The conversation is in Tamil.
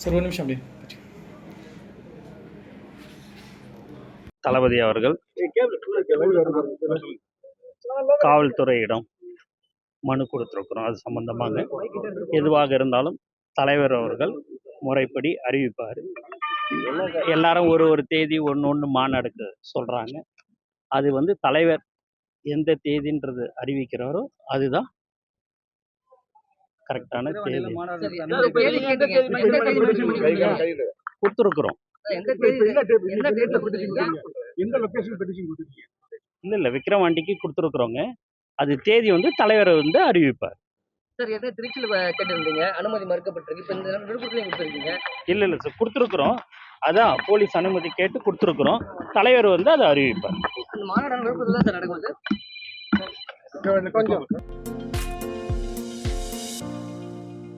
சார் ஒரு நிமிஷம் அப்படியே தளபதி அவர்கள். காவல்துறையிடம் மனு கொடுத்துருக்குறோம். அது சம்பந்தமாக எதுவாக இருந்தாலும் தலைவர் அவர்கள் முறைப்படி அறிவிப்பார். எல்லாரும் ஒரு ஒரு தேதி ஒன்று ஒன்று மாநாடுக்கு சொல்கிறாங்க அது வந்து தலைவர் எந்த தேதின்றது அறிவிக்கிறாரோ அதுதான் கரெக்டான தேதி? கொடுத்துருக்குறோம். எந்த லொகேஷன் பெட்டிஷன் கொடுத்துருக்கீங்க இல்லை இல்லை. விக்ரவாண்டிக்கு கொடுத்துருக்குறோங்க. அது தேதி வந்து தலைவர் வந்து அறிவிப்பார். சார் எந்த திருச்சியில கேட்டிருந்தீங்க. அனுமதி மறுக்கப்பட்டிருக்கு. இப்ப இந்த விழுப்புரத்துலயும் கொடுத்துருக்கீங்க. இல்லை இல்லை சார். கொடுத்துருக்குறோம். அதான் போலீஸ் அனுமதி கேட்டு கொடுத்துருக்குறோம். தலைவர் வந்து அதை அறிவிப்பார். அந்த மாநாடு விழுப்புரத்துல தான் சார் நடக்கும் கொஞ்சம்.